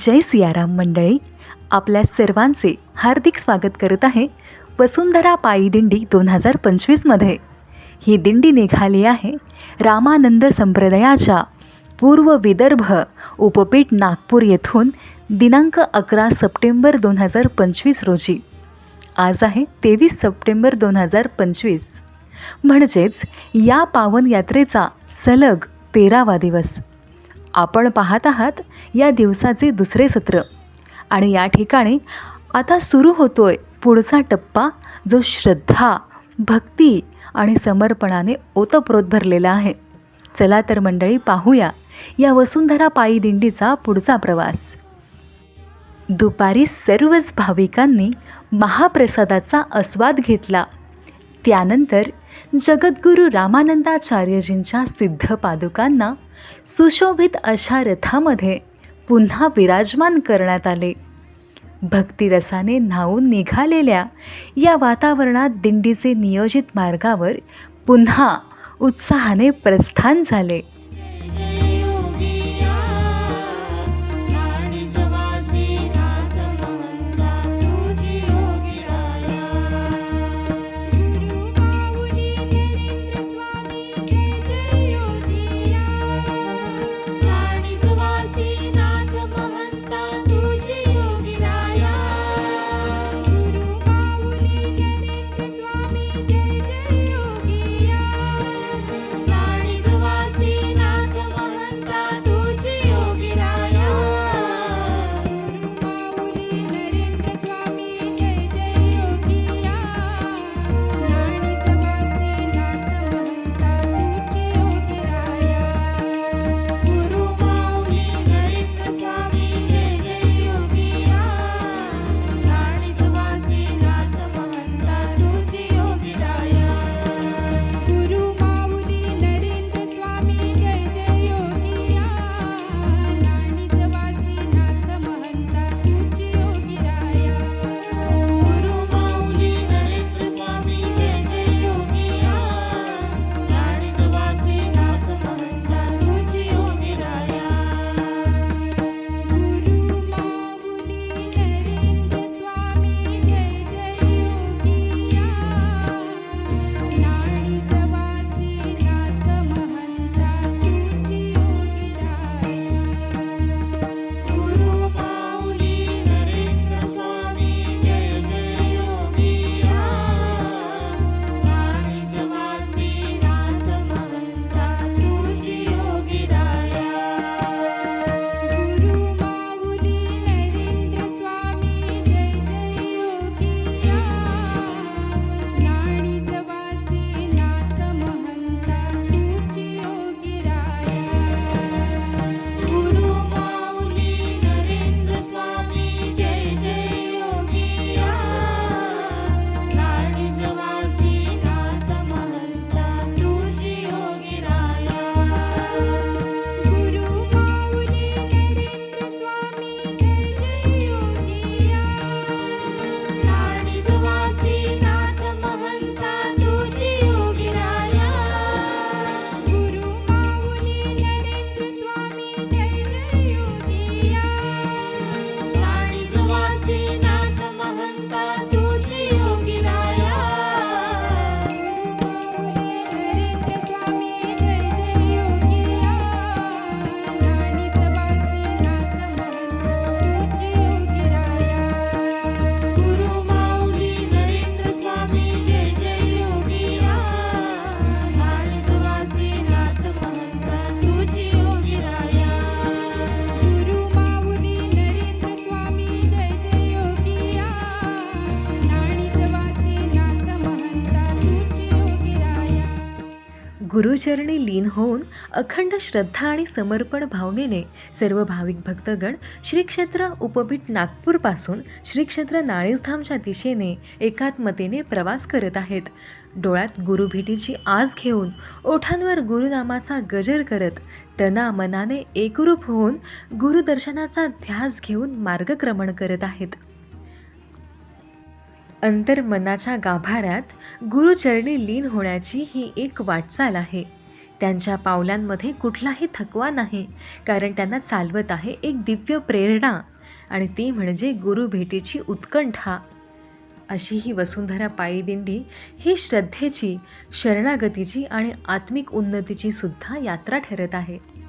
जय सियाराम मंडळी. आपल्या सर्वांचे हार्दिक स्वागत करत आहे वसुंधरा पायी दिंडी दोन हजार पंचवीसमध्ये ही दिंडी निघाली आहे रामानंद संप्रदायाच्या पूर्व विदर्भ उपपीठ नागपूर येथून दिनांक अकरा सप्टेंबर दोन हजार पंचवीस रोजी. आज आहे तेवीस सप्टेंबर दोन हजार पंचवीस. म्हणजेच या पावन यात्रेचा सलग तेरावा दिवस. आपण पाहत आहात या दिवसाचे दुसरे सत्र. आणि या ठिकाणी आता सुरू होतोय पुढचा टप्पा जो श्रद्धा भक्ती आणि समर्पणाने ओतप्रोत भरलेला आहे. चला तर मंडळी पाहूया या वसुंधरा पायी दिंडीचा पुढचा प्रवास. दुपारी सर्वच भाविकांनी महाप्रसादाचा आस्वाद घेतला. त्यानंतर जगद्गुरू रामानंदाचार्यजींच्या सिद्ध पादुकांना सुशोभित अशा रथामध्ये पुन्हा विराजमान करण्यात आले. भक्तिरसाने न्हावून निघालेल्या या वातावरणात दिंडीचे नियोजित मार्गावर पुन्हा उत्साहाने प्रस्थान झाले. गुरुचरणी लीन होऊन अखंड श्रद्धा आणि समर्पण भावनेने सर्व भाविक भक्तगण श्रीक्षेत्र उपपीठ नागपूरपासून श्रीक्षेत्र नाळेसधामच्या दिशेने एकात्मतेने प्रवास करत आहेत. डोळ्यात गुरुभेटीची आस घेऊन ओठांवर गुरुनामाचा गजर करत तना मनाने एकरूप होऊन गुरुदर्शनाचा ध्यास घेऊन मार्गक्रमण करत आहेत. अंतर्मनाच्या गाभाऱ्यात गुरुचरणी लीन होण्याची ही एक वाटचाल आहे. त्यांच्या पावलांमध्ये कुठलाही थकवा नाही कारण त्यांना चालवत आहे एक दिव्य प्रेरणा आणि ती म्हणजे गुरुभेटीची उत्कंठा. अशी ही वसुंधरा पायी दिंडी ही श्रद्धेची शरणागतीची आणि आत्मिक उन्नतीची सुद्धा यात्रा ठरत आहे.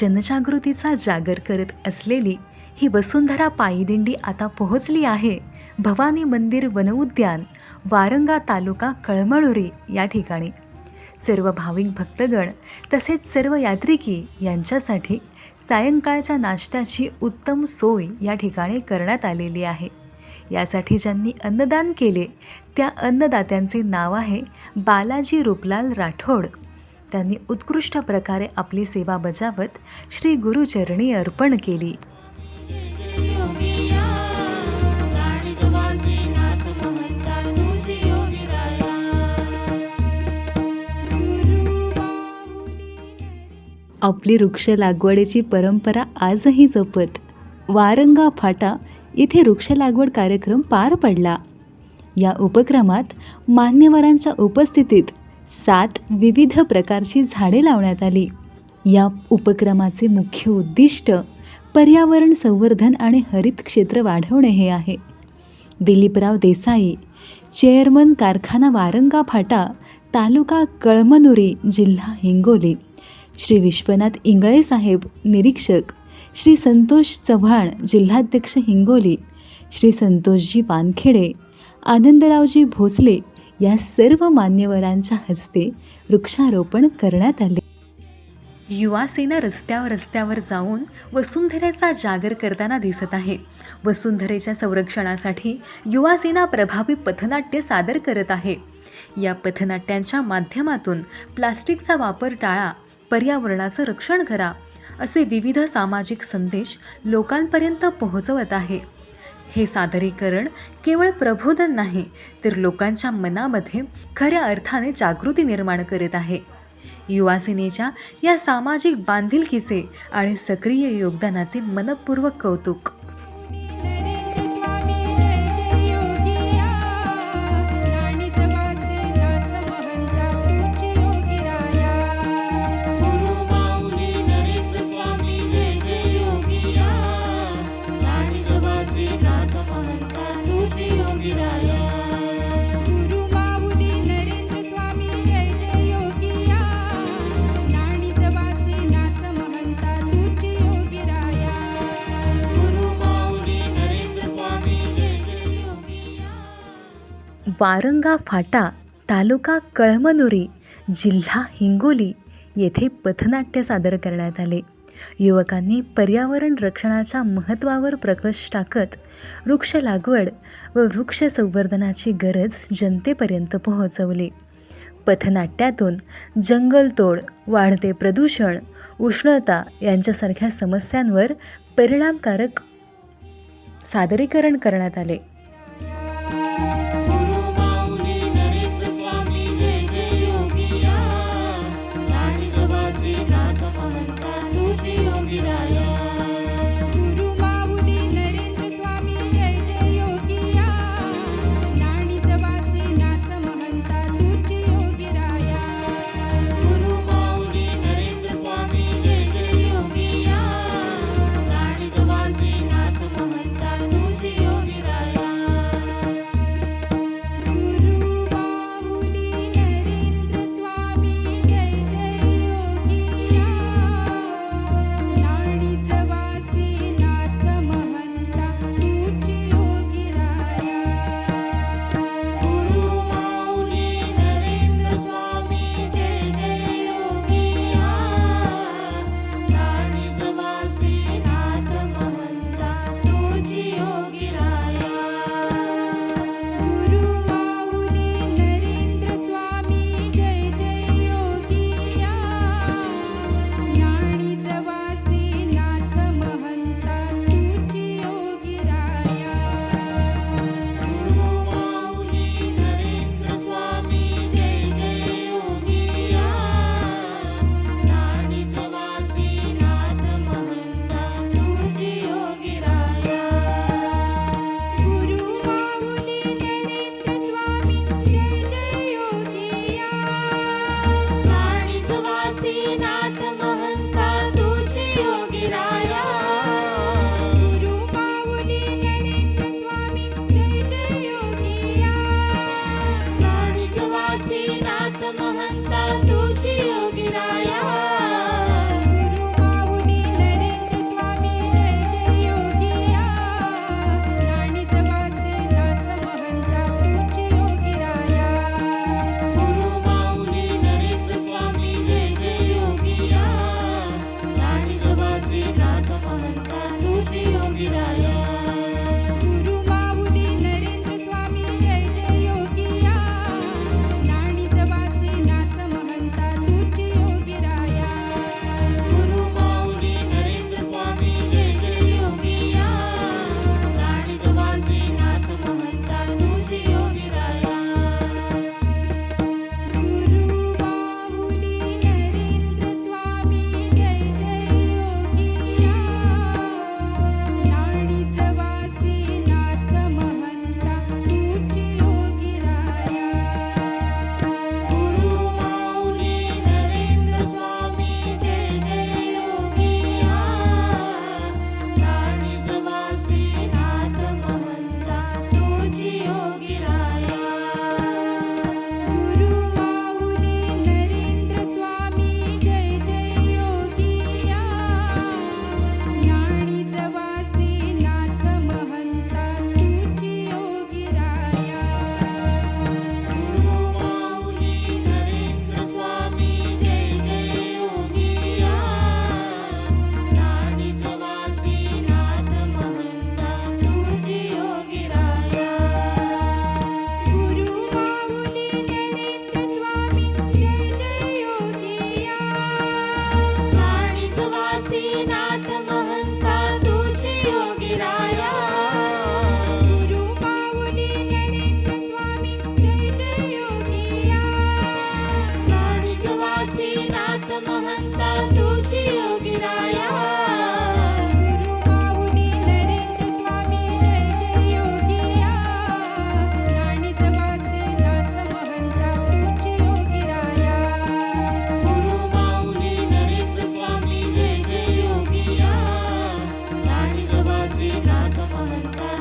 जनजागृतीचा जागर करत असलेली ही वसुंधरा पायीदिंडी आता पोहोचली आहे. भवानी मंदिर वनउद्यान वारंगा तालुका कळमळुरी या ठिकाणी. सर्व भाविक भक्तगण तसेच सर्व यात्रिकी यांच्यासाठी सायंकाळच्या नाश्त्याची उत्तम सोय या ठिकाणी करण्यात आलेली आहे. यासाठी ज्यांनी अन्नदान केले त्या अन्नदात्यांचे नाव आहे बालाजी रूपलाल राठोड. त्यांनी उत्कृष्ट प्रकारे आपली सेवा बजावत श्री गुरुचरणी अर्पण केली. आपली वृक्ष लागवडीची परंपरा आजही जपत. वारंगा फाटा येथे वृक्ष लागवड कार्यक्रम पार पडला. या उपक्रमात मान्यवरांच्या उपस्थितीत सात विविध प्रकारची झाडे लावण्यात आली. या उपक्रमाचे मुख्य उद्दिष्ट पर्यावरण संवर्धन आणि हरित क्षेत्र वाढवणे हे आहे. दिलीपराव देसाई चेअरमन कारखाना वारंगा फाटा तालुका कळमनुरी जिल्हा हिंगोली श्री विश्वनाथ इंगळे साहेब निरीक्षक श्री संतोष चव्हाण जिल्हाध्यक्ष हिंगोली श्री संतोषजी वानखेडे आनंदरावजी भोसले या सर्व मान्यवरांच्या हस्ते वृक्षारोपण करण्यात आले. युवासेना रस्त्यावर रस्त्यावर जाऊन वसुंधरेचा जागर करताना दिसत आहे. वसुंधरेच्या संरक्षणासाठी युवासेना प्रभावी पथनाट्य सादर करत आहे. या पथनाट्यांच्या माध्यमातून प्लास्टिकचा वापर टाळा पर्यावरणाचं रक्षण करा असे विविध सामाजिक संदेश लोकांपर्यंत पोहोचवत आहे. हे सादरीकरण केवळ प्रबोधन नाही तर लोकांच्या मनामध्ये खऱ्या अर्थाने जागृती निर्माण करत आहे. युवासेनेच्या या सामाजिक बांधिलकीचे आणि सक्रिय योगदानाचे मनपूर्वक कौतुक. वारंगा फाटा तालुका कळमनुरी जिल्हा हिंगोली येथे पथनाट्य सादर करण्यात आले. युवकांनी पर्यावरण रक्षणाच्या महत्त्वावर प्रकाश टाकत वृक्ष लागवड व वृक्ष संवर्धनाची गरज जनतेपर्यंत पोहोचवली. पथनाट्यातून जंगलतोड वाढते प्रदूषण उष्णता यांच्यासारख्या समस्यांवर परिणामकारक सादरीकरण करण्यात आले. नाथ महंता तुझी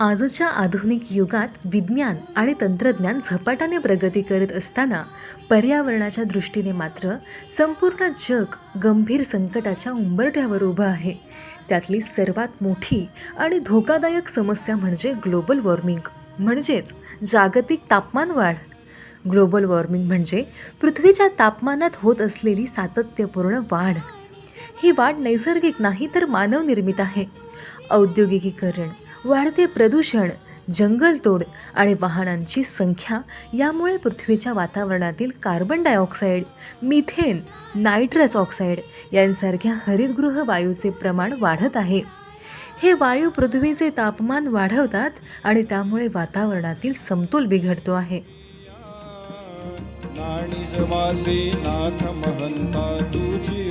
आजच्या आधुनिक युगात विज्ञान आणि तंत्रज्ञान झपाट्याने प्रगती करत असताना पर्यावरणाच्या दृष्टीने मात्र संपूर्ण जग गंभीर संकटाच्या उंबरठ्यावर उभं आहे. त्यातली सर्वात मोठी आणि धोकादायक समस्या म्हणजे ग्लोबल वॉर्मिंग म्हणजेच जागतिक तापमान वाढ. ग्लोबल वॉर्मिंग म्हणजे पृथ्वीच्या तापमानात होत असलेली सातत्यपूर्ण वाढ. ही वाढ नैसर्गिक नाही तर मानवनिर्मित आहे. औद्योगिकीकरण वाढते प्रदूषण जंगलतोड आणि वाहनांची संख्या यामुळे पृथ्वीच्या वातावरणातील carbon dioxide methane nitrous oxide यांसारख्या हरितगृह वायूचे प्रमाण वाढत आहे. हे वायू पृथ्वीचे तापमान वाढवतात आणि त्यामुळे वातावरणातील समतोल बिघडतो आहे. नाथ महंता तुझी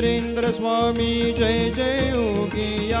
नरेंद्र स्वामी जय जय योगिया।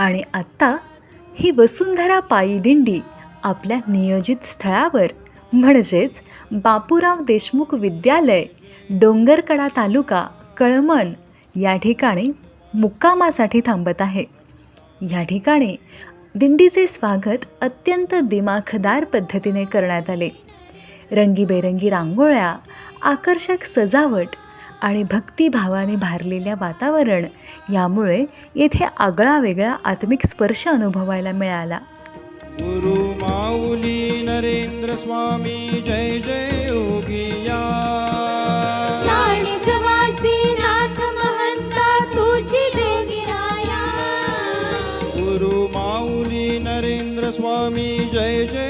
आणि आत्ता ही वसुंधरा पायी दिंडी आपल्या नियोजित स्थळावर म्हणजेच बापूराव देशमुख विद्यालय डोंगरकडा तालुका कळमण या ठिकाणी मुक्कामासाठी थांबत आहे. या ठिकाणी दिंडीचे स्वागत अत्यंत दिमाखदार पद्धतीने करण्यात आले. रंगीबेरंगी रांगोळ्या आकर्षक सजावट आणि भक्तिभावाने भारलेल्या वातावरण यामुळे येथे आगळा वेगळा आत्मिक स्पर्श अनुभवायला मिळाला. गुरु माऊली नरेंद्र स्वामी जय जय गुरु माऊली नरेंद्र स्वामी जय जय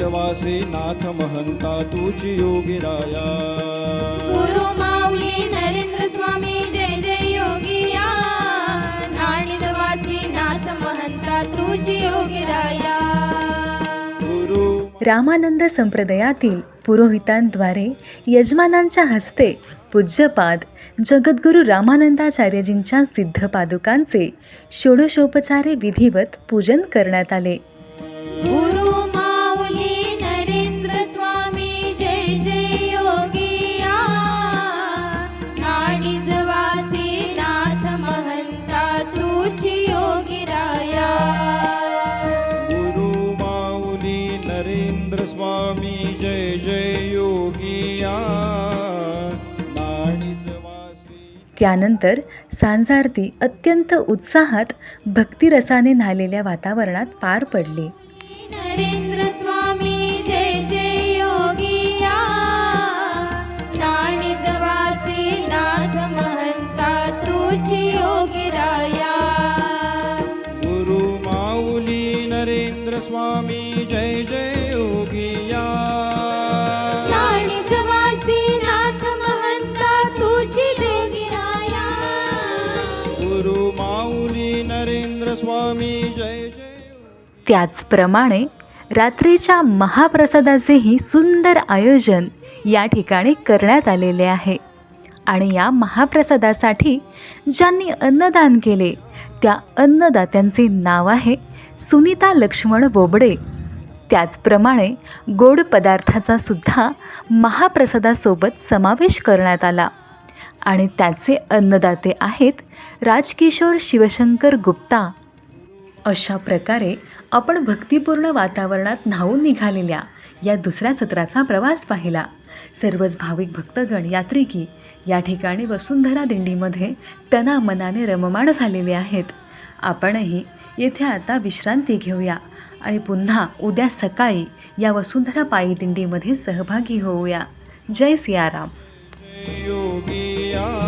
नाणी जवासी नाथ महंता तुझी योगिराया गुरु माऊली नरेंद्र स्वामी जय जय योगिया नाणीज वासी नाथ महंता तुझी योगिराया गुरु. रामानंद संप्रदायातील पुरोहितांद्वारे यजमानांच्या हस्ते पूज्यपाद जगद्गुरू रामानंदाचार्यजींच्या सिद्ध पादुकांचे षोडशोपचारे विधिवत पूजन करण्यात आले. गुरु त्यानंतर सांजारती अत्यंत उत्साहात भक्तिरसाने न्हालेल्या वातावरणात पार पडली. नरेंद्र स्वामी जय जय योगिया नाथ महंता तुझी योगिराया गुरु माऊली नरेंद्र स्वामी जय जय योगिया स्वामी जय जय. त्याचप्रमाणे रात्रीच्या महाप्रसादाचेही सुंदर आयोजन या ठिकाणी करण्यात आलेले आहे. आणि या महाप्रसादासाठी ज्यांनी अन्नदान केले त्या अन्नदात्यांचे नाव आहे सुनीता लक्ष्मण बोबडे. त्याचप्रमाणे गोड पदार्थाचा सुद्धा महाप्रसादासोबत समावेश करण्यात आला. आणि त्याचे अन्नदाते आहेत राजकिशोर शिवशंकर गुप्ता अशा प्रकारे आपण भक्तिपूर्ण वातावरणात न्हावून निघालेल्या या दुसऱ्या सत्राचा प्रवास पाहिला. सर्वच भाविक भक्तगण यात्रिकी या ठिकाणी वसुंधरा दिंडीमध्ये तना मनाने रममाण झालेले आहेत. आपणही येथे आता विश्रांती घेऊया आणि पुन्हा उद्या सकाळी या वसुंधरा पायी दिंडीमध्ये सहभागी होऊया. जय सियाराम. योगिया